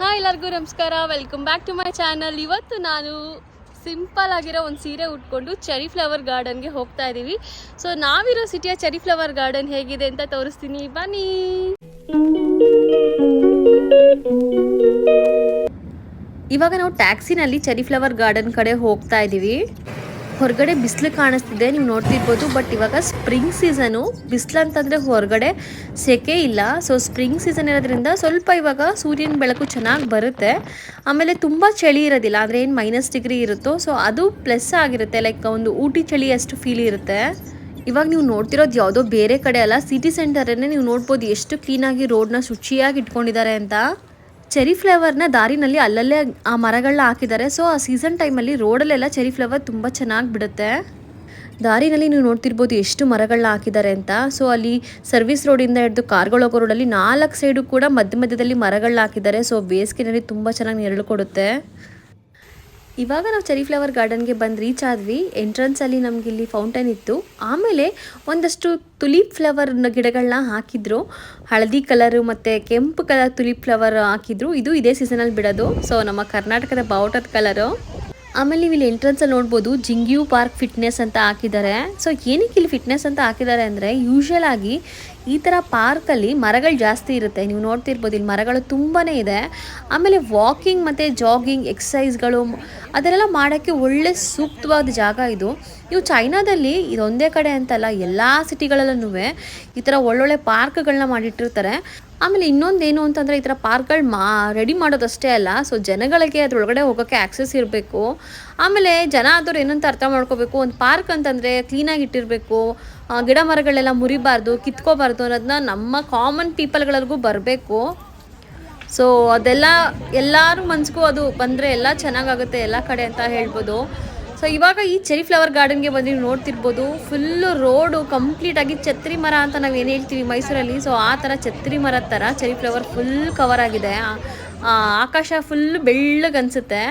Hi ಎಲ್ಲರಿಗೂ ನಮಸ್ಕಾರ. Welcome back to my channel ಇವತ್ತು ನಾನು ಸಿಂಪಲ್ ಆಗಿರೋ ಒಂದು ಸೀರೆ ಉಟ್ಕೊಂಡು ಚೆರಿ ಫ್ಲವರ್ ಗಾರ್ಡನ್ಗೆ ಹೋಗ್ತಾ ಇದ್ದೀವಿ ಸೊ ನಾವಿರೋ ಸಿಟಿಯ ಚೆರಿ ಫ್ಲವರ್ ಗಾರ್ಡನ್ ಹೇಗಿದೆ ಅಂತ ತೋರಿಸ್ತೀನಿ. ಬನ್ನಿ. ಇವಾಗ ನಾವು ಟ್ಯಾಕ್ಸಿನಲ್ಲಿ ಚೆರಿ ಫ್ಲವರ್ ಗಾರ್ಡನ್ ಕಡೆ ಹೋಗ್ತಾ ಇದ್ದೀವಿ ಹೊರಗಡೆ ಬಿಸಿಲು ಕಾಣಿಸ್ತಿದೆ, ನೀವು ನೋಡ್ತಿರ್ಬೋದು. ಬಟ್ ಇವಾಗ ಸ್ಪ್ರಿಂಗ್ ಸೀಸನು ಬಿಸಿಲು ಅಂತಂದರೆ ಹೊರಗಡೆ ಸೆಕೆ ಇಲ್ಲ. ಸೊ ಸ್ಪ್ರಿಂಗ್ ಸೀಸನ್ ಇರೋದ್ರಿಂದ ಸ್ವಲ್ಪ ಇವಾಗ ಸೂರ್ಯನ ಬೆಳಕು ಚೆನ್ನಾಗಿ ಬರುತ್ತೆ. ಆಮೇಲೆ ತುಂಬ ಚಳಿ ಇರೋದಿಲ್ಲ ಅಂದರೆ ಏನು ಮೈನಸ್ ಡಿಗ್ರಿ ಇರುತ್ತೋ ಸೊ ಅದು ಪ್ಲಸ್ ಆಗಿರುತ್ತೆ. ಲೈಕ್ ಒಂದು ಊಟಿ ಚಳಿ ಅಷ್ಟು ಫೀಲ್ ಇರುತ್ತೆ. ಇವಾಗ ನೀವು ನೋಡ್ತಿರೋದು ಯಾವುದೋ ಬೇರೆ ಕಡೆ ಅಲ್ಲ ಸಿಟಿ ಸೆಂಟರನ್ನೇ ನೀವು ನೋಡ್ಬೋದು. ಎಷ್ಟು ಕ್ಲೀನಾಗಿ ರೋಡ್ನ ಶುಚಿಯಾಗಿ ಇಟ್ಕೊಂಡಿದ್ದಾರೆ ಅಂತ. ಚೆರಿ ಫ್ಲೇವರ್ನ ದಾರಿನಲ್ಲಿ ಅಲ್ಲಲ್ಲೇ ಆ ಮರಗಳನ್ನ ಹಾಕಿದ್ದಾರೆ. ಸೊ ಆ ಸೀಸನ್ ಟೈಮಲ್ಲಿ ರೋಡಲ್ಲೆಲ್ಲ ಚೆರಿ ಫ್ಲೇವರ್ ತುಂಬ ಚೆನ್ನಾಗಿ ಬಿಡುತ್ತೆ. ದಾರಿನಲ್ಲಿ ನೀವು ನೋಡ್ತಿರ್ಬೋದು ಎಷ್ಟು ಮರಗಳನ್ನ ಹಾಕಿದ್ದಾರೆ ಅಂತ. ಸೊ ಅಲ್ಲಿ ಸರ್ವಿಸ್ ರೋಡಿಂದ ಹಿಡಿದು ಕಾರ್ಗಳು ಹೋಗೋ ರೋಡಲ್ಲಿ ನಾಲ್ಕು ಸೈಡು ಕೂಡ ಮಧ್ಯ ಮಧ್ಯದಲ್ಲಿ ಮರಗಳನ್ನ ಹಾಕಿದ್ದಾರೆ. ಸೊ ಬೇಸಿಗೆನಲ್ಲಿ ತುಂಬ ಚೆನ್ನಾಗಿ ನೆರಳು ಕೊಡುತ್ತೆ. ಇವಾಗ ನಾವು ಚೆರಿ ಫ್ಲವರ್ ಗಾರ್ಡನ್ಗೆ ಬಂದು ರೀಚ್ ಆದ್ವಿ. ಎಂಟ್ರೆನ್ಸಲ್ಲಿ ನಮ್ಗೆ ಇಲ್ಲಿ ಫೌಂಟೈನ್ ಇತ್ತು. ಆಮೇಲೆ ಒಂದಷ್ಟು ತುಲಿಪ್ ಫ್ಲವರ್ ಗಿಡಗಳನ್ನ ಹಾಕಿದ್ರು. ಹಳದಿ ಕಲರು ಮತ್ತು ಕೆಂಪು ಕಲರ್ ತುಲಿಪ್ ಫ್ಲವರ್ ಹಾಕಿದ್ರು. ಇದು ಇದೇ ಸೀಸನಲ್ಲಿ ಬಿಡೋದು. ಸೊ ನಮ್ಮ ಕರ್ನಾಟಕದ ಬಾವುಟದ ಕಲರು ಆಮೇಲೆ ನೀವು ಇಲ್ಲಿ ಎಂಟ್ರೆನ್ಸಲ್ಲಿ ನೋಡ್ಬೋದು ಜಿಂಗಿಯು ಪಾರ್ಕ್ ಫಿಟ್ನೆಸ್ ಅಂತ ಹಾಕಿದ್ದಾರೆ. ಸೊ ಏನಕ್ಕೆ ಇಲ್ಲಿ ಫಿಟ್ನೆಸ್ ಅಂತ ಹಾಕಿದ್ದಾರೆ ಅಂದರೆ ಯೂಶಲ್ ಆಗಿ ಈ ಥರ ಪಾರ್ಕಲ್ಲಿ ಮರಗಳು ಜಾಸ್ತಿ ಇರುತ್ತೆ. ನೀವು ನೋಡ್ತಿರ್ಬೋದು, ಇಲ್ಲಿ ಮರಗಳು ತುಂಬಾ ಇದೆ. ಆಮೇಲೆ ವಾಕಿಂಗ್ ಮತ್ತು ಜಾಗಿಂಗ್ ಎಕ್ಸಸೈಸ್ಗಳು ಅದೆಲ್ಲ ಮಾಡೋಕ್ಕೆ ಒಳ್ಳೆ ಸೂಕ್ತವಾದ ಜಾಗ ಇದು. ನೀವು ಚೈನಾದಲ್ಲಿ ಇದೊಂದೇ ಕಡೆ ಅಂತಲ್ಲ, ಎಲ್ಲ ಸಿಟಿಗಳಲ್ಲೂ ಈ ಥರ ಒಳ್ಳೊಳ್ಳೆ ಪಾರ್ಕ್ಗಳನ್ನ ಮಾಡಿಟ್ಟಿರ್ತಾರೆ. ಆಮೇಲೆ ಇನ್ನೊಂದೇನು ಅಂತಂದರೆ ಈ ಥರ ಪಾರ್ಕ್ಗಳು ಮಾ ರೆಡಿ ಮಾಡೋದಷ್ಟೇ ಅಲ್ಲ ಸೊ ಜನಗಳಿಗೆ ಅದರೊಳಗಡೆ ಹೋಗೋಕ್ಕೆ ಆ್ಯಕ್ಸಸ್ ಇರಬೇಕು. ಆಮೇಲೆ ಜನ ಆದವ್ರು ಏನಂತ ಅರ್ಥ ಮಾಡ್ಕೋಬೇಕು, ಒಂದು ಪಾರ್ಕ್ ಅಂತಂದರೆ ಕ್ಲೀನಾಗಿ ಇಟ್ಟಿರಬೇಕು. ಗಿಡ ಮರಗಳೆಲ್ಲ ಮುರಿಬಾರ್ದು, ಕಿತ್ಕೋಬಾರ್ದು ಅನ್ನೋದನ್ನ ನಮ್ಮ ಕಾಮನ್ ಪೀಪಲ್ಗಳಿಗೂ ಬರಬೇಕು. ಸೊ ಅದೆಲ್ಲ ಎಲ್ಲರೂ ಮನ್ಸಿಗೂ ಅದು ಬಂದರೆ ಎಲ್ಲ ಚೆನ್ನಾಗಾಗುತ್ತೆ ಎಲ್ಲ ಕಡೆ ಅಂತ ಹೇಳ್ಬೋದು. ಸೊ ಇವಾಗ ಈ ಚೆರಿ ಫ್ಲವರ್ ಗಾರ್ಡನ್ಗೆ ಬಂದು ನೀವು ನೋಡ್ತಿರ್ಬೋದು ಫುಲ್ಲು ರೋಡು ಕಂಪ್ಲೀಟಾಗಿ ಛತ್ರಿ ಮರ ಅಂತ ನಾವು ಏನು ಹೇಳ್ತೀವಿ ಮೈಸೂರಲ್ಲಿ? ಸೊ ಆ ಥರ ಛತ್ರಿ ಮರ ಥರ ಚೆರಿ ಫ್ಲವರ್ ಫುಲ್ ಕವರ್ ಆಗಿದೆ. ಆಕಾಶ ಫುಲ್ ಬೆಳ್ಳಗೆ ಅನಿಸುತ್ತೆ.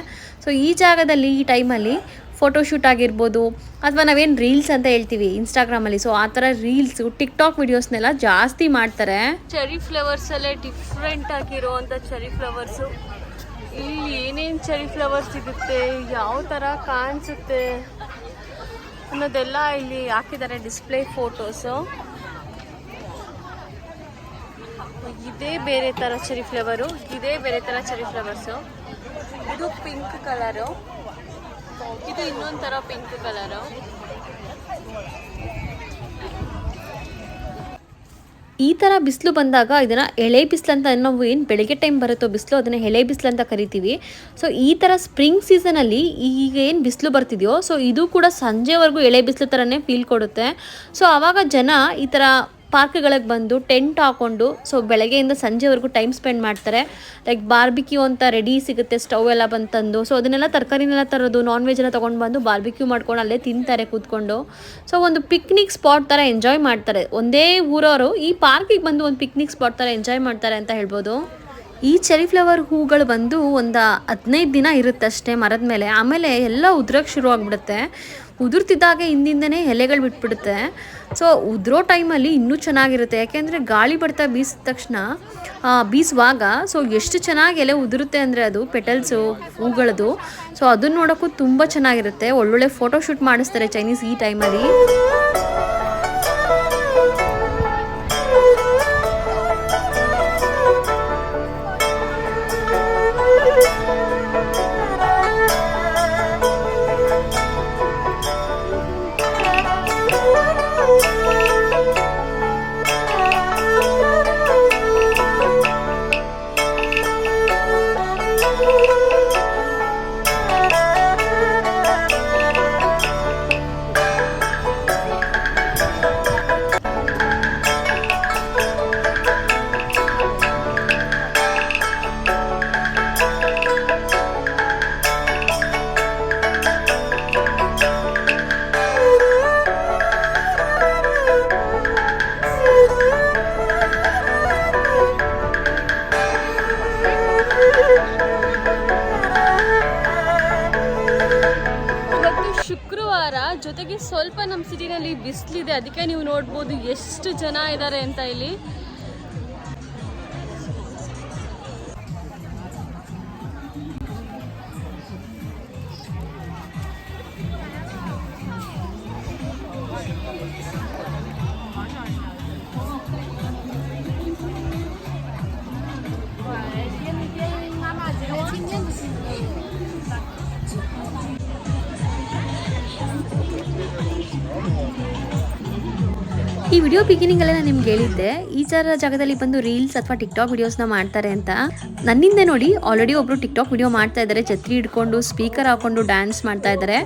ಸೊ ಈ ಜಾಗದಲ್ಲಿ, ಈ ಟೈಮಲ್ಲಿ ಫೋಟೋಶೂಟ್ ಆಗಿರ್ಬೋದು ಅಥವಾ ನಾವೇನು ರೀಲ್ಸ್ ಅಂತ ಹೇಳ್ತೀವಿ ಇನ್ಸ್ಟಾಗ್ರಾಮಲ್ಲಿ ಸೊ ಆ ಥರ ರೀಲ್ಸು ಟಿಕ್ ಟಾಕ್ ವಿಡಿಯೋಸ್ನೆಲ್ಲ ಜಾಸ್ತಿ ಮಾಡ್ತಾರೆ. ಚೆರಿ ಫ್ಲವರ್ಸಲ್ಲೇ ಡಿಫ್ರೆಂಟ್ ಆಗಿರುವಂಥ ಚೆರಿ ಫ್ಲವರ್ಸು ಇಲ್ಲಿ ಏನೇನು ಚೆರಿ ಫ್ಲವರ್ಸ್ ಸಿಗುತ್ತೆ, ಯಾವ ಥರ ಕಾಣಿಸುತ್ತೆ ಅನ್ನೋದೆಲ್ಲ ಇಲ್ಲಿ ಹಾಕಿದ್ದಾರೆ ಡಿಸ್ಪ್ಲೇ ಫೋಟೋಸು ಇದೇ ಬೇರೆ ಥರ ಚೆರಿ ಫ್ಲವರು ಇದೇ ಬೇರೆ ಥರ ಚೆರಿ ಫ್ಲವರ್ಸು ಇದು ಪಿಂಕ್ ಕಲರು ಇದು ಇನ್ನೊಂದು ಥರ ಪಿಂಕ್ ಕಲರು ಈ ಥರ ಬಿಸಿಲು ಬಂದಾಗ ಇದನ್ನು ಎಳೆ ಬಿಸಿಲು ಅಂತ ನಾವು ಏನು ಬೆಳಗ್ಗೆ ಟೈಮ್ ಬರುತ್ತೋ ಬಿಸಿಲು, ಅದನ್ನು ಎಳೆ ಬಿಸಿಲು ಅಂತ ಕರಿತೀವಿ. ಸೊ ಈ ಥರ ಸ್ಪ್ರಿಂಗ್ ಸೀಸನಲ್ಲಿ ಈಗ ಏನು ಬಿಸಿಲು ಬರ್ತಿದೆಯೋ ಸೊ ಇದು ಕೂಡ ಸಂಜೆವರೆಗೂ ಎಳೆ ಬಿಸಿಲು ಥರನೇ ಫೀಲ್ ಕೊಡುತ್ತೆ. ಸೊ ಆವಾಗ ಜನ ಈ ಥರ ಪಾರ್ಕ್ಗಳಿಗೆ ಬಂದು ಟೆಂಟ್ ಹಾಕೊಂಡು, ಸೊ ಬೆಳಗ್ಗೆಯಿಂದ ಸಂಜೆವರೆಗೂ ಟೈಮ್ ಸ್ಪೆಂಡ್ ಮಾಡ್ತಾರೆ. ಲೈಕ್ ಬಾರ್ಬಿಕ್ಯೂ ಅಂತ ರೆಡಿ ಸಿಗುತ್ತೆ, ಸ್ಟವ್ ಎಲ್ಲ ಬಂದು ತಂದು ಸೊ ಅದನ್ನೆಲ್ಲ ತರಕಾರಿನೆಲ್ಲ ತರೋದು ನಾನ್ ವೆಜ್ ಎಲ್ಲ ತೊಗೊಂಡು ಬಂದು ಬಾರ್ಬಿಕ್ಯೂ ಮಾಡ್ಕೊಂಡು ಅಲ್ಲೇ ತಿಂತಾರೆ ಕೂತ್ಕೊಂಡು. ಸೊ ಒಂದು ಪಿಕ್ನಿಕ್ ಸ್ಪಾಟ್ ಥರ ಎಂಜಾಯ್ ಮಾಡ್ತಾರೆ. ಒಂದೇ ಊರವರು ಈ ಪಾರ್ಕಿಗೆ ಬಂದು ಒಂದು ಪಿಕ್ನಿಕ್ ಸ್ಪಾಟ್ ಥರ ಎಂಜಾಯ್ ಮಾಡ್ತಾರೆ ಅಂತ ಹೇಳ್ಬೋದು. ಈ ಚೆರಿ ಫ್ಲವರ್ ಹೂಗಳು ಬಂದು ಒಂದು ಹದಿನೈದು ದಿನ ಇರುತ್ತೆ ಅಷ್ಟೇ ಮರದ ಮೇಲೆ. ಆಮೇಲೆ ಎಲ್ಲ ಉದ್ರಕ್ಕೆ ಶುರು ಆಗಿಬಿಡುತ್ತೆ ಉದುರ್ತಿದ್ದಾಗೆ ಹಿಂದಿಂದನೇ ಎಲೆಗಳು ಬಿಟ್ಬಿಡುತ್ತೆ. ಸೊ ಉದುರೋ ಟೈಮಲ್ಲಿ ಇನ್ನೂ ಚೆನ್ನಾಗಿರುತ್ತೆ. ಯಾಕೆಂದರೆ ಗಾಳಿ ಬಡ್ತಾ ಬೀಸಿದ ತಕ್ಷಣ ಬೀಸುವಾಗ ಸೊ ಎಷ್ಟು ಚೆನ್ನಾಗಿ ಎಲೆ ಉದುರುತ್ತೆ ಅಂದರೆ ಅದು ಪೆಟಲ್ಸು, ಹೂಗಳದು. ಸೊ ಅದನ್ನು ನೋಡೋಕ್ಕೂ ತುಂಬ ಚೆನ್ನಾಗಿರುತ್ತೆ. ಒಳ್ಳೊಳ್ಳೆ ಫೋಟೋ ಶೂಟ್ ಮಾಡಿಸ್ತಾರೆ ಚೈನೀಸ್ ಈ ಟೈಮಲ್ಲಿ ಅದಕ್ಕೆ ನೀವು ನೋಡ್ಬೋದು ಎಷ್ಟು ಜನ ಇದ್ದಾರೆ ಅಂತ ಇಲ್ಲಿ. ವಿಡಿಯೋ ಬಿಗಿನಿಂಗಲ್ಲೇ ನಾನು ನಿಮ್ಗೆ ಹೇಳಿದ್ದೆ, ಈ ಥರ ಜಾಗದಲ್ಲಿ ಬಂದು ರೀಲ್ಸ್ ಅಥವಾ ಟಿಕ್ಟಾಕ್ ವಿಡಿಯೋಸ್ನ ಮಾಡ್ತಾರೆ ಅಂತ. ನನ್ನಿಂದ ನೋಡಿ ಆಲ್ರೆಡಿ ಒಬ್ರು ಟಿಕ್ಟಾಕ್ ವಿಡಿಯೋ ಮಾಡ್ತಾ ಇದ್ದಾರೆ ಛತ್ರಿ ಹಿಡ್ಕೊಂಡು ಸ್ಪೀಕರ್ ಹಾಕೊಂಡು ಡ್ಯಾನ್ಸ್ ಮಾಡ್ತಾ ಇದ್ದಾರೆ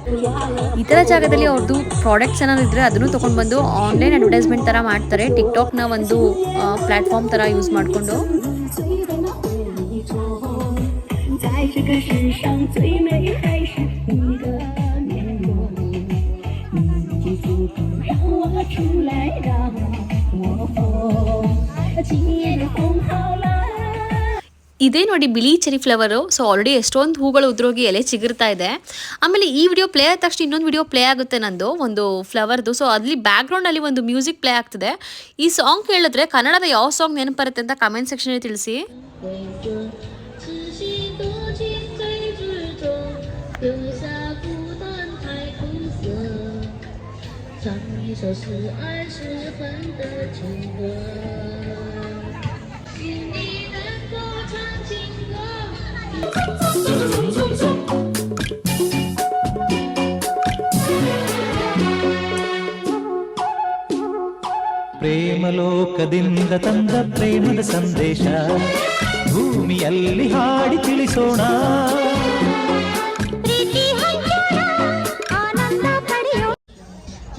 ಈ ಥರ ಜಾಗದಲ್ಲಿ ಅವ್ರದ್ದು ಪ್ರಾಡಕ್ಟ್ಸ್ ಏನಾದ್ರು ಇದ್ರೆ ಅದನ್ನು ತೊಗೊಂಡು ಬಂದು ಆನ್ಲೈನ್ ಅಡ್ವರ್ಟೈಸ್ಮೆಂಟ್ ಥರ ಮಾಡ್ತಾರೆ. ಟಿಕ್ಟಾಕ್ನ ಒಂದು ಪ್ಲಾಟ್ಫಾರ್ಮ್ ಥರ ಯೂಸ್ ಮಾಡಿಕೊಂಡು. ಇದೇ ನೋಡಿ ಬಿಳಿ ಚೆರಿ ಫ್ಲವರು ಸೊ ಆಲ್ರೆಡಿ ಎಷ್ಟೊಂದು ಹೂಗಳು ಉದ್ರೋಗಿ ಎಲೆ ಚಿಗುರ್ತಾ ಇದೆ. ಆಮೇಲೆ ಈ ವಿಡಿಯೋ ಪ್ಲೇ ಆದ ತಕ್ಷಣ ಇನ್ನೊಂದು ವಿಡಿಯೋ ಪ್ಲೇ ಆಗುತ್ತೆ ನಂದು, ಒಂದು ಫ್ಲವರ್ದು ಸೊ ಅಲ್ಲಿ ಬ್ಯಾಕ್ಗ್ರೌಂಡಲ್ಲಿ ಒಂದು ಮ್ಯೂಸಿಕ್ ಪ್ಲೇ ಆಗ್ತಿದೆ. ಈ ಸಾಂಗ್ ಕೇಳಿದ್ರೆ ಕನ್ನಡದ ಯಾವ ಸಾಂಗ್ ನೆನಪು ಬರುತ್ತೆ ಅಂತ ಕಮೆಂಟ್ ಸೆಕ್ಷನಲ್ಲಿ ತಿಳಿಸಿ. ಪ್ರೇಮಲೋಕದಿಂದ ತಂದ ಪ್ರೇಮದ ಸಂದೇಶ ಭೂಮಿಯಲ್ಲಿ ಹಾಡಿ ತಿಳಿಸೋಣ.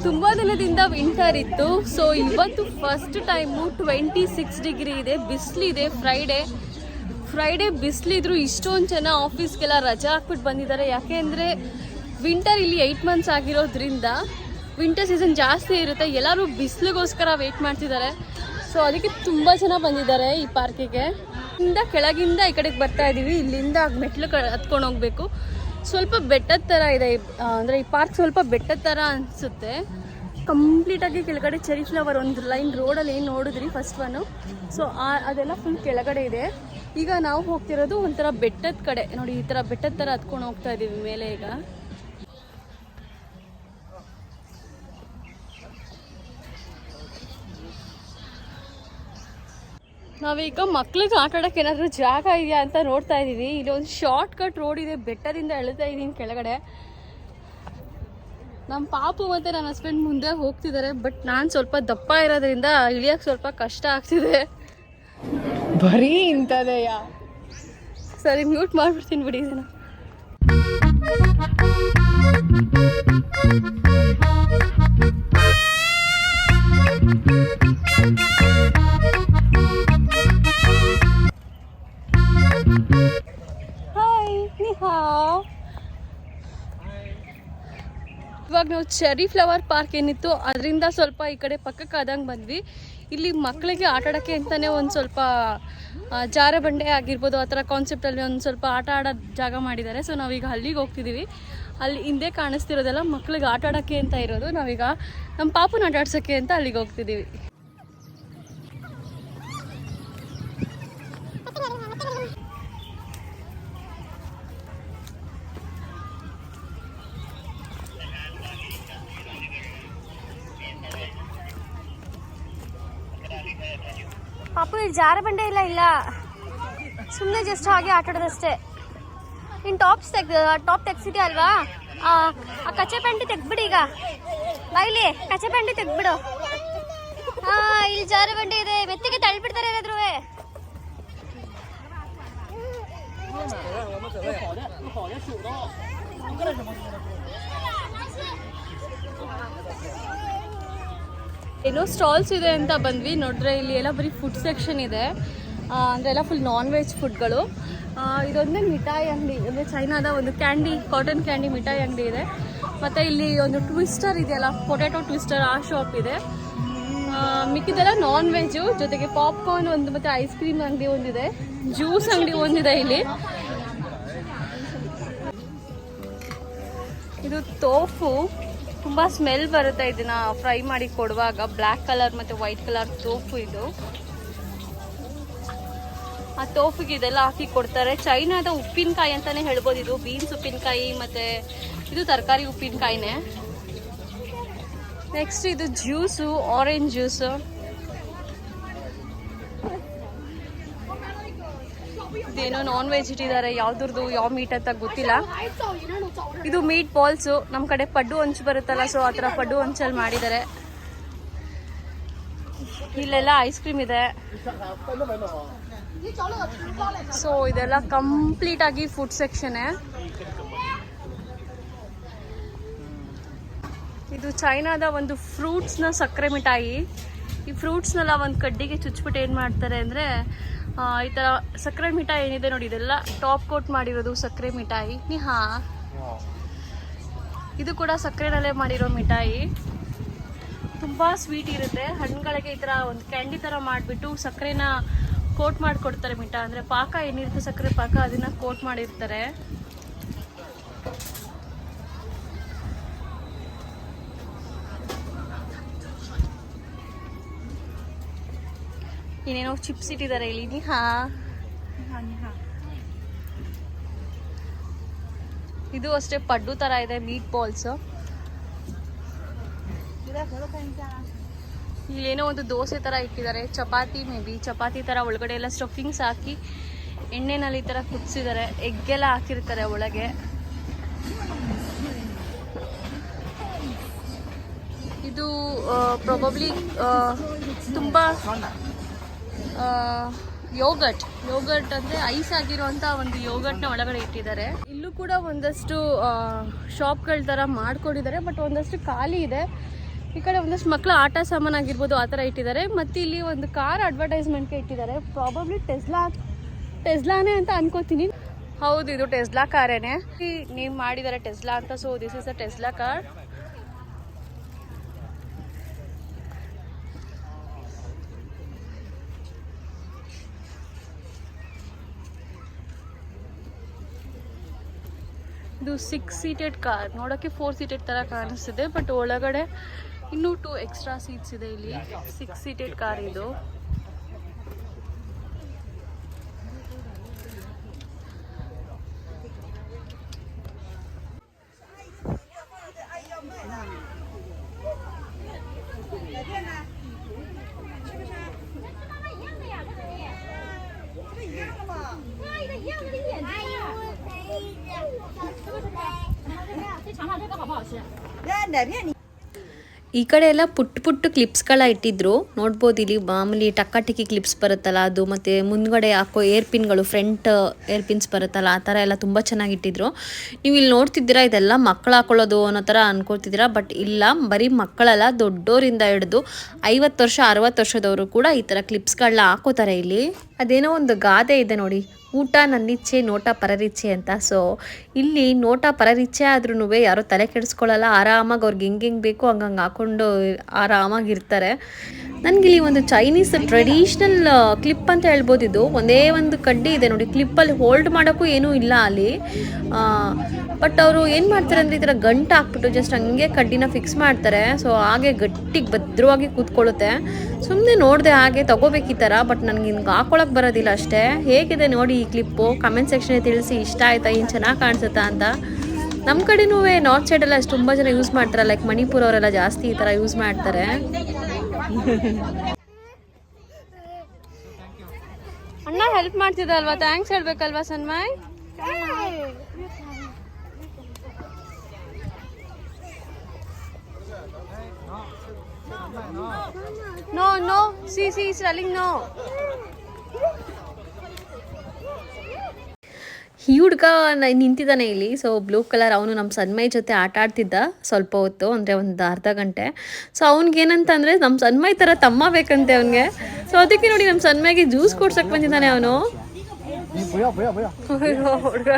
ತುಂಬಾ ದಿನದಿಂದ ವಿಂಟರ್ ಇತ್ತು. ಸೊ ಇವತ್ತು first time twenty six degree ಇದೆ ಬಿಸಿಲಿದೆ ಫ್ರೈಡೇ ಫ್ರೈಡೇ ಬಿಸಿಲಿದ್ರು ಇಷ್ಟೊಂದು ಜನ ಆಫೀಸ್ಗೆಲ್ಲ ರಜಾ ಹಾಕ್ಬಿಟ್ಟು ಬಂದಿದ್ದಾರೆ. ಯಾಕೆ ಅಂದರೆ ವಿಂಟರ್ ಇಲ್ಲಿ ಏಯ್ಟ್ ಮಂತ್ಸ್ ಆಗಿರೋದ್ರಿಂದ ವಿಂಟರ್ ಸೀಸನ್ ಜಾಸ್ತಿ ಇರುತ್ತೆ. ಎಲ್ಲರೂ ಬಿಸಿಲಿಗೋಸ್ಕರ ವೆಯ್ಟ್ ಮಾಡ್ತಿದ್ದಾರೆ. ಸೊ ಅದಕ್ಕೆ ತುಂಬ ಜನ ಬಂದಿದ್ದಾರೆ ಈ ಪಾರ್ಕಿಗೆ. ಇಂದ ಕೆಳಗಿಂದ ಈ ಕಡೆಗೆ ಬರ್ತಾ ಇದ್ದೀವಿ ಇಲ್ಲಿಂದ ಮೆಟ್ಲು ಕ, ಹತ್ಕೊಂಡು ಹೋಗ್ಬೇಕು. ಸ್ವಲ್ಪ ಬೆಟ್ಟದ ಥರ ಇದೆ. ಅಂದರೆ ಈ ಪಾರ್ಕ್ ಸ್ವಲ್ಪ ಬೆಟ್ಟದ ಥರ ಅನಿಸುತ್ತೆ. ಕಂಪ್ಲೀಟಾಗಿ ಕೆಳಗಡೆ ಚೆರಿ ಫ್ಲವರ್ ಒಂದು ಲೈನ್ ರೋಡಲ್ಲಿ ಏನು ನೋಡಿದ್ರಿ ಫಸ್ಟ್ ಒನ್ನು ಸೊ ಅದೆಲ್ಲ ಫುಲ್ ಕೆಳಗಡೆ ಇದೆ. ಈಗ ನಾವು ಹೋಗ್ತಿರೋದು ಒಂಥರ ಬೆಟ್ಟದ ಕಡೆ. ನೋಡಿ, ಈ ಥರ ಬೆಟ್ಟದ ಥರ ಹತ್ಕೊಂಡು ಹೋಗ್ತಾ ಇದ್ದೀವಿ ಮೇಲೆ ಈಗ. ನಾವೀಗ ಮಕ್ಳಿಗೆ ಆಟ ಆಡೋಕೆ ಏನಾದರೂ ಜಾಗ ಇದೆಯಾ ಅಂತ ನೋಡ್ತಾ ಇದ್ದೀವಿ. ಇಲ್ಲಿ ಒಂದು ಶಾರ್ಟ್ ಕಟ್ ರೋಡ್ ಇದೆ. ಬೆಟ್ಟದಿಂದ ಎಳ್ತಾ ಇದ್ದೀನಿ ಕೆಳಗಡೆ. ನಮ್ಮ ಪಾಪು ಮತ್ತು ನನ್ನ ಹಸ್ಬೆಂಡ್ ಮುಂದೆ ಹೋಗ್ತಿದ್ದಾರೆ. ಬಟ್ ನಾನು ಸ್ವಲ್ಪ ದಪ್ಪ ಇರೋದ್ರಿಂದ ಇಳಿಯೋಕೆ ಸ್ವಲ್ಪ ಕಷ್ಟ ಆಗ್ತಿದೆ. ಬರೀ ಇಂಥದೆಯ? ಸರಿ ಮ್ಯೂಟ್ ಮಾಡಿಬಿಡ್ತೀನಿ ಬಿಡಿ ಇದನ್ನು. ಹಾವ್ ಇವಾಗ ನಾವು ಚೆರಿ ಫ್ಲವರ್ ಪಾರ್ಕ್ ಏನಿತ್ತು, ಅದರಿಂದ ಸ್ವಲ್ಪ ಈ ಕಡೆ ಪಕ್ಕಕ್ಕೆ ಆದಂಗೆ ಬಂದ್ವಿ. ಇಲ್ಲಿ ಮಕ್ಕಳಿಗೆ ಆಟ ಆಡೋಕ್ಕೆ ಅಂತಲೇ ಒಂದು ಸ್ವಲ್ಪ ಜಾರ ಬಂಡೆ ಆಗಿರ್ಬೋದು, ಆ ಥರ ಕಾನ್ಸೆಪ್ಟಲ್ಲಿ ಒಂದು ಸ್ವಲ್ಪ ಆಟ ಆಡೋ ಜಾಗ ಮಾಡಿದ್ದಾರೆ. ಸೊ ನಾವೀಗ ಅಲ್ಲಿಗೆ ಹೋಗ್ತಿದ್ದೀವಿ ಅಲ್ಲಿ ಹಿಂದೆ ಕಾಣಿಸ್ತಿರೋದೆಲ್ಲ ಮಕ್ಕಳಿಗೆ ಆಟ ಆಡೋಕ್ಕೆ ಅಂತ ಇರೋದು. ನಾವೀಗ ನಮ್ಮ ಪಾಪನ ಆಟ ಆಡ್ಸೋಕ್ಕೆ ಅಂತ ಅಲ್ಲಿಗೆ ಹೋಗ್ತಿದ್ದೀವಿ ಪಾಪು, ಇಲ್ಲಿ ಜಾರ ಬಂಡೆ ಇಲ್ಲ ಇಲ್ಲ. ಸುಮ್ಮನೆ ಜಸ್ಟ್ ಹಾಗೆ ಆಟ ಆಡೋದಷ್ಟೇ ಇನ್ನು ಟಾಪ್ಸ್ ತೆಗ್ ಟಾಪ್ ತೆಗ್ಸಿದ್ಯಾ ಅಲ್ವಾ? ಆ ಕಚ್ಚೆ ಪ್ಯಾಂಟಿ ತೆಗ್ಬಿಡಿ ಈಗ. ಬೈಲಿ, ಕಚ್ಚೆ ಪ್ಯಾಂಟಿ ತೆಗ್ಬಿಡು ಹಾ ಇಲ್ಲಿ ಜಾರ ಬಂಡೆ ಇದೆ. ಮೆತ್ತಿಗೆ ತಳ್ಬಿಡ್ತಾರೆ ಏನಾದ್ರು. ಏನೋ ಸ್ಟಾಲ್ಸ್ ಇದೆ ಅಂತ ಬಂದ್ವಿ. ನೋಡಿದ್ರೆ ಇಲ್ಲಿ ಎಲ್ಲ ಬರೀ ಫುಡ್ ಸೆಕ್ಷನ್ ಇದೆ. ಅಂದರೆ ಎಲ್ಲ ಫುಲ್ ನಾನ್ ವೆಜ್ ಫುಡ್ಗಳು ಇದೊಂದೇ ಮಿಠಾಯಿ ಅಂಗಡಿ, ಅಂದರೆ ಚೈನಾದ ಒಂದು ಕ್ಯಾಂಡಿ ಕಾಟನ್ ಕ್ಯಾಂಡಿ ಮಿಠಾಯಿ ಅಂಗಡಿ ಇದೆ. ಮತ್ತು ಇಲ್ಲಿ ಒಂದು ಟ್ವಿಸ್ಟರ್ ಇದೆಯಲ್ಲ ಪೊಟ್ಯಾಟೊ ಟ್ವಿಸ್ಟರ್ ಆ ಶಾಪ್ ಇದೆ. ಮಿಕ್ಕಿದೆಲ್ಲ ನಾನ್ ವೆಜ್ಜು ಜೊತೆಗೆ ಪಾಪ್ಕಾರ್ನ್ ಒಂದು ಮತ್ತು ಐಸ್ ಕ್ರೀಮ್ ಅಂಗಡಿ ಒಂದಿದೆ. ಜ್ಯೂಸ್ ಅಂಗಡಿ ಒಂದಿದೆ ಇಲ್ಲಿ. ಇದು ತೋಫು ತುಂಬ ಸ್ಮೆಲ್ ಬರುತ್ತೆ ಇದನ್ನ ಫ್ರೈ ಮಾಡಿ ಕೊಡುವಾಗ. ಬ್ಲ್ಯಾಕ್ ಕಲರ್ ಮತ್ತು ವೈಟ್ ಕಲರ್ ತೋಫು ಇದು. ಆ ತೋಫಿಗೆ ಇದೆಲ್ಲ ಹಾಕಿ ಕೊಡ್ತಾರೆ. ಚೈನಾದ ಉಪ್ಪಿನಕಾಯಿ ಅಂತಾನೆ ಹೇಳ್ಬೋದು ಇದು. ಬೀನ್ಸ್ ಉಪ್ಪಿನಕಾಯಿ ಮತ್ತೆ ಇದು ತರಕಾರಿ ಉಪ್ಪಿನಕಾಯಿನೇ. ನೆಕ್ಸ್ಟ್ ಇದು ಜ್ಯೂಸು ಆರೆಂಜ್ ಜ್ಯೂಸು ಇದೇನೋ ನಾನ್ ವೆಜ್ ಇಟ್ಟಿದ್ದಾರೆ, ಯಾವ್ದ್ರದ್ದು, ಯಾವ ಮೀಟ್ ಅಂತ ಗೊತ್ತಿಲ್ಲ. ಇದು ಮೀಟ್ ಬಾಲ್ಸು ನಮ್ಮ ಕಡೆ ಪಡ್ಡು ಹಂಚು ಬರುತ್ತಲ್ಲ ಸೊ ಆ ಥರ ಪಡ್ಡು ಹಂಚಲ್ಲಿ ಮಾಡಿದ್ದಾರೆ. ಇಲ್ಲೆಲ್ಲ ಐಸ್ ಕ್ರೀಮ್ ಇದೆ. ಸೊ ಇದೆಲ್ಲ ಕಂಪ್ಲೀಟ್ ಆಗಿ ಫುಡ್ ಸೆಕ್ಷನ್ ಇದು ಚೈನಾದ ಒಂದು ಫ್ರೂಟ್ಸ್ನ ಸಕ್ಕರೆ ಮಿಠಾಯಿ. ಈ ಫ್ರೂಟ್ಸ್ನೆಲ್ಲ ಒಂದು ಕಡ್ಡಿಗೆ ಚುಚ್ಬಿಟ್ಟು ಏನು ಮಾಡ್ತಾರೆ ಅಂದರೆ ಈ ಥರ ಸಕ್ಕರೆ ಮಿಠಾಯಿ ಏನಿದೆ ನೋಡಿ, ಇದೆಲ್ಲ ಟಾಪ್ ಕೋಟ್ ಮಾಡಿರೋದು ಸಕ್ಕರೆ ಮಿಠಾಯಿ. ನಿಹಾ? ಇದು ಕೂಡ ಸಕ್ಕರೆನಲ್ಲೇ ಮಾಡಿರೋ ಮಿಠಾಯಿ. ತುಂಬ ಸ್ವೀಟ್ ಇರುತ್ತೆ. ಹಣ್ಣುಗಳಿಗೆ ಈ ಥರ ಒಂದು ಕ್ಯಾಂಡಿ ಥರ ಮಾಡಿಬಿಟ್ಟು ಸಕ್ಕರೆನ ಕೋಟ್ ಮಾಡಿಕೊಡ್ತಾರೆ ಮಿಠಾಯಿ ಅಂದರೆ ಪಾಕ ಏನಿರುತ್ತೆ ಸಕ್ಕರೆ ಪಾಕ, ಅದನ್ನು ಕೋಟ್ ಮಾಡಿರ್ತಾರೆ. ಏನೇನೋ ಚಿಪ್ಸ್ ಇಟ್ಟಿದ್ದಾರೆ ಇಲ್ಲಿ ನೀ ಹಾ. ಇದು ಅಷ್ಟೇ ಪಡ್ಡು ತರ ಇದೆ ಮೀಟ್ ಬಾಲ್ಸ್ ಇಲ್ಲೇನೋ ಒಂದು ದೋಸೆ ತರ ಇಟ್ಟಿದ್ದಾರೆ ಚಪಾತಿ ಮೇ ಬಿ ಚಪಾತಿ ತರ ಒಳಗಡೆ ಎಲ್ಲ ಸ್ಟಫಿಂಗ್ಸ್ ಹಾಕಿ ಎಣ್ಣೆನಲ್ಲಿ ಈ ಥರ ಕುದಿಸಿದ್ದಾರೆ ಎಗ್ಗೆಲ್ಲ ಹಾಕಿರ್ತಾರೆ ಒಳಗೆ. ಇದು ಪ್ರಾಬಬ್ಲಿ ತುಂಬ ಯೋಗಟ್ ಯೋಗಟ್ ಅಂದ್ರೆ ಐಸ್ ಆಗಿರುವಂಥ ಒಂದು ಯೋಗಟ್ನ ಒಳಗಡೆ ಇಟ್ಟಿದ್ದಾರೆ. ಇಲ್ಲೂ ಕೂಡ ಒಂದಷ್ಟು ಶಾಪ್ಗಳ ತರ ಮಾಡ್ಕೊಂಡಿದ್ದಾರೆ ಬಟ್ ಒಂದಷ್ಟು ಖಾಲಿ ಇದೆ. ಈ ಕಡೆ ಒಂದಷ್ಟು ಮಕ್ಕಳ ಆಟ ಸಾಮಾನು ಆಗಿರ್ಬೋದು, ಆ ತರ ಇಟ್ಟಿದ್ದಾರೆ. ಮತ್ತೆ ಇಲ್ಲಿ ಒಂದು ಕಾರ್ ಅಡ್ವರ್ಟೈಸ್ಮೆಂಟ್ಗೆ ಇಟ್ಟಿದ್ದಾರೆ. ಪ್ರಾಬಬ್ಲಿ ಟೆಸ್ಲಾ ಟೆಸ್ಲಾನೇ ಅಂತ ಅನ್ಕೋತೀನಿ. ಹೌದು, ಇದು ಟೆಸ್ಲಾ ಕಾರೇನೆ ನೀವು ಮಾಡಿದ್ದಾರೆ ಟೆಸ್ಲಾ ಅಂತ so this is a Tesla car ಇದು ಸಿಕ್ಸ್ ಸೀಟೆಡ್ ಕಾರ್ ನೋಡೋಕ್ಕೆ ಫೋರ್ ಸೀಟೆಡ್ ಥರ ಕಾಣಿಸ್ತಿದೆ ಬಟ್ ಒಳಗಡೆ ಇನ್ನೂ ಟೂ ಎಕ್ಸ್ಟ್ರಾ ಸೀಟ್ಸ್ ಇದೆ ಇಲ್ಲಿ. ಸಿಕ್ಸ್ ಸೀಟೆಡ್ ಕಾರ್ ಇದು. ಈ ಕಡೆ ಎಲ್ಲ ಪುಟ್ಟ ಪುಟ್ಟ ಕ್ಲಿಪ್ಸ್ಗಳ ಇಟ್ಟಿದ್ರು. ನೋಡ್ಬೋದು ಇಲ್ಲಿ ಮಾಮೂಲಿ ಟಕ್ಕ ಟಿಕ್ಕಿ ಕ್ಲಿಪ್ಸ್ ಬರುತ್ತಲ್ಲ ಅದು ಮತ್ತು ಮುಂದ್ಗಡೆ ಹಾಕೋ ಏರ್ ಪಿನ್ಗಳು ಫ್ರಂಟ್ ಏರ್ ಪಿನ್ಸ್ ಬರುತ್ತಲ್ಲ ಆ ಥರ ಎಲ್ಲ ತುಂಬ ಚೆನ್ನಾಗಿ ಇಟ್ಟಿದ್ರು. ನೀವು ಇಲ್ಲಿ ನೋಡ್ತಿದ್ದೀರಾ ಇದೆಲ್ಲ ಮಕ್ಕಳು ಹಾಕೊಳ್ಳೋದು ಅನ್ನೋ ಥರ ಅನ್ಕೊಳ್ತಿದ್ದೀರಾ ಬಟ್ ಇಲ್ಲ ಬರೀ ಮಕ್ಕಳಲ್ಲ ದೊಡ್ಡೋರಿಂದ ಹಿಡಿದು ಐವತ್ತು ವರ್ಷ ಅರವತ್ತು ವರ್ಷದವರು ಕೂಡ ಈ ಥರ ಕ್ಲಿಪ್ಸ್ಗಳನ್ನ ಹಾಕೋತಾರೆ ಇಲ್ಲಿ. ಅದೇನೋ ಒಂದು ಗಾದೆ ಇದೆ ನೋಡಿ. ಊಟ ನನ್ನಿಚ್ಛೆ ನೋಟ ಪರರಿಚ್ಛೆ ಅಂತ. ಸೊ ಇಲ್ಲಿ ನೋಟ ಪರರಿಚ್ಛೆ ಆದ್ರೂ ಯಾರೋ ತಲೆ ಕೆಡಿಸ್ಕೊಳ್ಳಲ್ಲ. ಆರಾಮಾಗಿ ಅವ್ರಿಗೆ ಹೆಂಗೆ ಹೆಂಗೆ ಬೇಕು ಹಂಗಂಗೆ ಹಾಕೊಂಡು ಆರಾಮಾಗಿರ್ತಾರೆ ನನಗಿಲ್ಲಿ ಒಂದು ಚೈನೀಸ್ ಟ್ರೆಡಿಷ್ನಲ್ ಕ್ಲಿಪ್ ಅಂತ ಹೇಳ್ಬೋದು ಇದು ಒಂದೇ ಒಂದು ಕಡ್ಡಿ ಇದೆ ನೋಡಿ. ಕ್ಲಿಪ್ಪಲ್ಲಿ ಹೋಲ್ಡ್ ಮಾಡೋಕ್ಕೂ ಏನೂ ಇಲ್ಲ ಅಲ್ಲಿ. ಬಟ್ ಅವರು ಏನು ಮಾಡ್ತಾರೆ ಅಂದರೆ ಈ ಥರ ಗಂಟು ಹಾಕ್ಬಿಟ್ಟು ಜಸ್ಟ್ ಹಂಗೆ ಕಡ್ಡಿನ ಫಿಕ್ಸ್ ಮಾಡ್ತಾರೆ. ಸೊ ಹಾಗೆ ಗಟ್ಟಿಗೆ ಭದ್ರವಾಗಿ ಕೂತ್ಕೊಳ್ಳುತ್ತೆ. ಸುಮ್ಮನೆ ನೋಡಿದೆ ಹಾಗೆ ತಗೋಬೇಕು ಈ ಥರ ಬಟ್ ನನಗೆ ಹಿಂಗೆ ಹಾಕೊಳಕ್ಕೆ ಬರೋದಿಲ್ಲ ಅಷ್ಟೇ. ಹೇಗಿದೆ ನೋಡಿ ಈ ಕ್ಲಿಪ್ಪು ಕಮೆಂಟ್ ಸೆಕ್ಷನ್ಗೆ ತಿಳಿಸಿ. ಇಷ್ಟ ಆಯ್ತಾ? ಏನು ಚೆನ್ನಾಗಿ ಕಾಣಿಸುತ್ತಾ ಅಂತ. ನಮ್ಮ ಕಡೆನೂ ನಾರ್ತ್ ಸೈಡೆಲ್ಲ ಅಷ್ಟು ತುಂಬ ಜನ ಯೂಸ್ ಮಾಡ್ತಾರೆ ಲೈಕ್ ಮಣಿಪುರ ಅವರೆಲ್ಲ ಜಾಸ್ತಿ ಈ ಥರ ಯೂಸ್ ಮಾಡ್ತಾರೆ. ಅಣ್ಣ ಹೆಲ್ಪ್ ಮಾಡ್ತಿದ್ದಲ್ವಾ thanks ಹೇಳ್ಬೇಕಲ್ವಾ Sanmay? No no see see swelling no ಈ ಹುಡುಗ ನಿಂತಿದ್ದಾನೆ ಇಲ್ಲಿ. ಸೊ ಬ್ಲೂ ಕಲರ್ ಅವನು ನಮ್ಮ ಸನ್ಮೈ ಜೊತೆ ಆಟ ಆಡ್ತಿದ್ದ ಸ್ವಲ್ಪ ಹೊತ್ತು, ಅಂದರೆ ಒಂದು ಅರ್ಧ ಗಂಟೆ. ಸೊ ಅವ್ನಿಗೇನಂತ ಅಂದರೆ ನಮ್ಮ ಸನ್ಮೈ ಥರ ತಮ್ಮ ಬೇಕಂತೆ ಅವನಿಗೆ. ಸೊ ಅದಕ್ಕೆ ನೋಡಿ ನಮ್ಮ ಸನ್ಮೈಗೆ ಜ್ಯೂಸ್ ಕೊಡ್ಸಕ್ಕೆ ಬಂದಿದ್ದಾನೆ ಅವನು. ಹುಡುಗ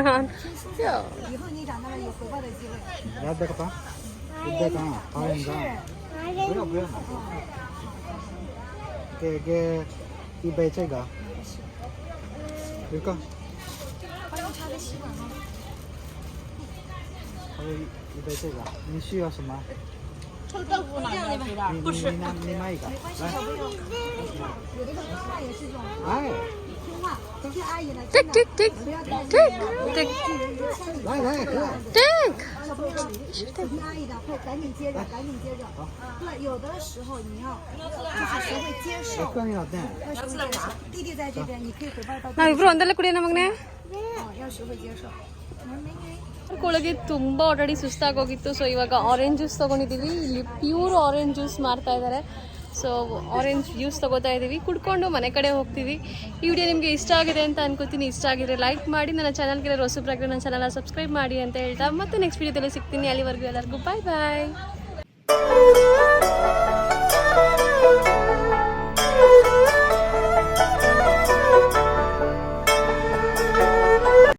它的吸管吗？还有一杯这个，你需要什么？臭豆腐吗？这样的吧，不吃。你你买一个，来。有的阿妈也是这种。哎。听话，等下阿姨来。这这这这这。来来来。这。小朋友，听阿姨的，快赶紧接着，赶紧接着。对，有的时候你要就是学会接受。弟弟在这边，你可以回报到。那不是我那来那么呢？ನಾವು ತುಂಬ ಆಲ್ರೆಡಿ ಸುಸ್ತಾಗೋಗಿತ್ತು ಸೊ ಇವಾಗ ಆರೆಂಜ್ ಜ್ಯೂಸ್ ತೊಗೊಂಡಿದ್ದೀವಿ ಇಲ್ಲಿ ಪ್ಯೂರ್ ಆರೆಂಜ್ ಜ್ಯೂಸ್ ಮಾರ್ತಾ ಇದ್ದಾರೆ ಸೊ ಆರೆಂಜ್ ಜ್ಯೂಸ್ ತೊಗೋತಾ ಇದ್ದೀವಿ ಕುಡ್ಕೊಂಡು ಮನೆ ಕಡೆ ಹೋಗ್ತೀವಿ. ಈ ವಿಡಿಯೋ ನಿಮಗೆ ಇಷ್ಟ ಆಗಿದೆ ಅಂತ ಅನ್ಕೋತೀನಿ. ಇಷ್ಟ ಆಗಿದ್ರೆ ಲೈಕ್ ಮಾಡಿ. ನನ್ನ ಚಾನಲ್ಗೆ ಪ್ರಾಗ್ರೆ ನನ್ನ ಚಾನಲ್ನ ಸಬ್ಸ್ಕ್ರೈಬ್ ಮಾಡಿ ಅಂತ ಹೇಳ್ತಾ. ಮತ್ತೆ ನೆಕ್ಸ್ಟ್ ವಿಡಿಯೋದಲ್ಲಿ ಸಿಗ್ತೀನಿ. ಅಲ್ಲಿವರೆಗೂ ಎಲ್ಲರಿಗೂ ಬಾಯ್ ಬಾಯ್